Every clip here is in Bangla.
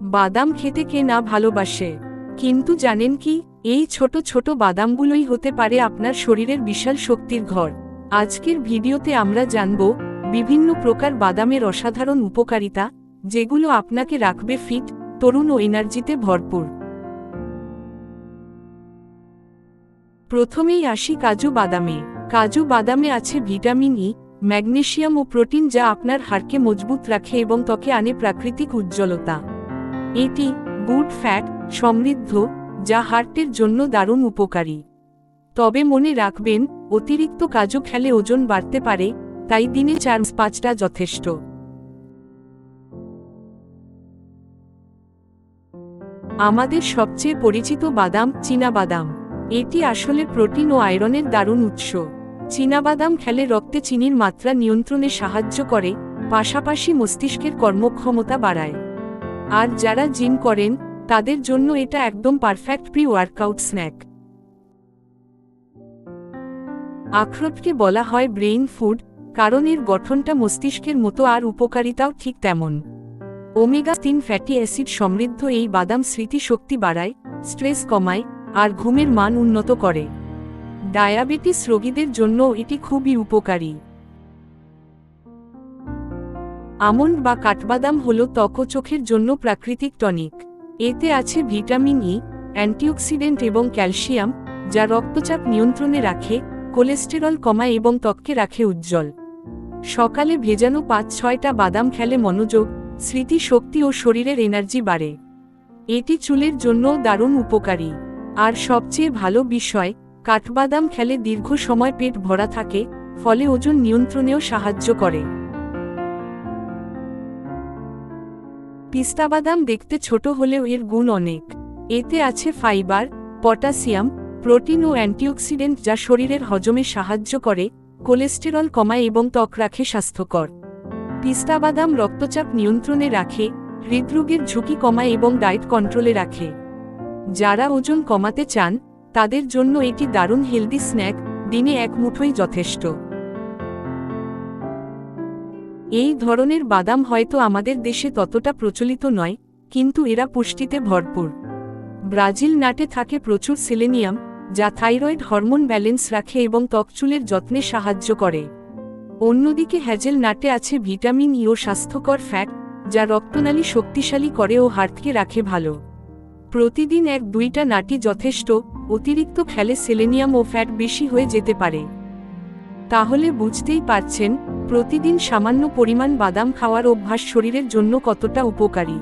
বাদাম খেতে কে না ভালোবাসে? কিন্তু জানেন কি, এই ছোট ছোট বাদামগুলোই হতে পারে আপনার শরীরের বিশাল শক্তির ঘর। আজকের ভিডিওতে আমরা জানব, বিভিন্ন প্রকার বাদামের অসাধারণ উপকারিতা, যেগুলো আপনাকে রাখবে ফিট, তরুণ ও এনার্জিতে ভরপুর। প্রথমেই আসি কাজু বাদামে। কাজু বাদামে আছে ভিটামিন ই, ম্যাগনেশিয়াম ও প্রোটিন যা আপনার হাড়কে মজবুত রাখে এবং ত্বকে আনে প্রাকৃতিক উজ্জ্বলতা। এটি গুড ফ্যাট সমৃদ্ধ, যা হার্টের জন্য দারুণ উপকারী। তবে মনে রাখবেন, অতিরিক্ত কাজু খেলে ওজন বাড়তে পারে, তাই দিনে চার পাঁচটা যথেষ্ট। আমাদের সবচেয়ে পরিচিত বাদাম বাদাম এটি আসলে প্রোটিন ও আয়রনের দারুণ উৎস। বাদাম খেলে রক্তে চিনির মাত্রা নিয়ন্ত্রণে সাহায্য করে, পাশাপাশি মস্তিষ্কের কর্মক্ষমতা বাড়ায়। আর যারা জিম করেন, তাদের জন্য এটা একদম পারফেক্ট প্রি ওয়ার্কআউট স্ন্যাক আখরোটকে বলা হয় ব্রেইন ফুড কারণ এর গঠনটা মস্তিষ্কের মতো আর উপকারিতাও ঠিক তেমন। ওমেগা তিন ফ্যাটি অ্যাসিড সমৃদ্ধ এই বাদাম স্মৃতিশক্তি বাড়ায় স্ট্রেস কমায়, আর ঘুমের মান উন্নত করে। ডায়াবেটিস রোগীদের জন্য এটি খুবই উপকারী। আমন্ড বা কাঠবাদাম হল ত্বক চোখের জন্য প্রাকৃতিক টনিক। এতে আছে ভিটামিন ই অ্যান্টিঅক্সিডেন্ট এবং ক্যালসিয়াম, যা রক্তচাপ নিয়ন্ত্রণে রাখে, কোলেস্টেরল কমায় এবং ত্বককে রাখে উজ্জ্বল। সকালে ভেজানো পাঁচ ছয়টা বাদাম খেলে মনোযোগ স্মৃতি শক্তি ও শরীরের এনার্জি বাড়ে। এটি চুলের জন্যও দারুণ উপকারী। আর সবচেয়ে ভালো বিষয়, কাঠবাদাম খেলে দীর্ঘ সময় পেট ভরা থাকে, ফলে ওজন নিয়ন্ত্রণেও সাহায্য করে। পিস্তাবাদাম দেখতে ছোট হলেও এর গুণ অনেক। এতে আছে ফাইবার, পটাশিয়াম, প্রোটিন ও অ্যান্টিঅক্সিডেন্ট যা শরীরের হজমে সাহায্য করে, কোলেস্টেরল কমায় এবং ত্বক রাখে স্বাস্থ্যকর। পিস্তাবাদাম রক্তচাপ নিয়ন্ত্রণে রাখে, হৃদরোগের ঝুঁকি কমায় এবং ডায়েট কন্ট্রোলে রাখে। যারা ওজন কমাতে চান, তাদের জন্য এটি দারুণ হেলদি স্ন্যাক, দিনে এক মুঠোই যথেষ্ট। এই ধরনের বাদাম হয়তো আমাদের দেশে ততটা প্রচলিত নয়, কিন্তু এরা পুষ্টিতে ভরপুর। ব্রাজিল নাটে থাকে প্রচুর সিলেনিয়াম, যা থাইরয়েড হরমোন ব্যালেন্স রাখে এবং ত্বকচুলের যত্নে সাহায্য করে। অন্যদিকে হ্যাজেল নাটে আছে ভিটামিন ই ও স্বাস্থ্যকর ফ্যাট, যা রক্তনালী শক্তিশালী করে ও হার্টকে রাখে ভালো। প্রতিদিন এক দুইটা নাটি যথেষ্ট, অতিরিক্ত খেলে সেলেনিয়াম ও ফ্যাট বেশি হয়ে যেতে পারে। তাহলে বুঝতেই পারছেন প্রতিদিন সামান্য পরিমাণ বাদাম খাওয়ার অভ্যাস শরীরের জন্য কতটা উপকারী?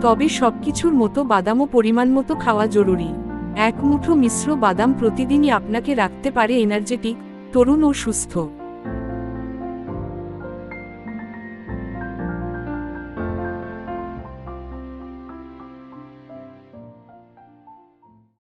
তবে সবকিছুর মতো বাদামও পরিমাণ মতো খাওয়া জরুরি। এক মুঠো মিশ্র বাদাম প্রতিদিনই আপনাকে রাখতে পারে এনার্জেটিক, তরুণ ও সুস্থ।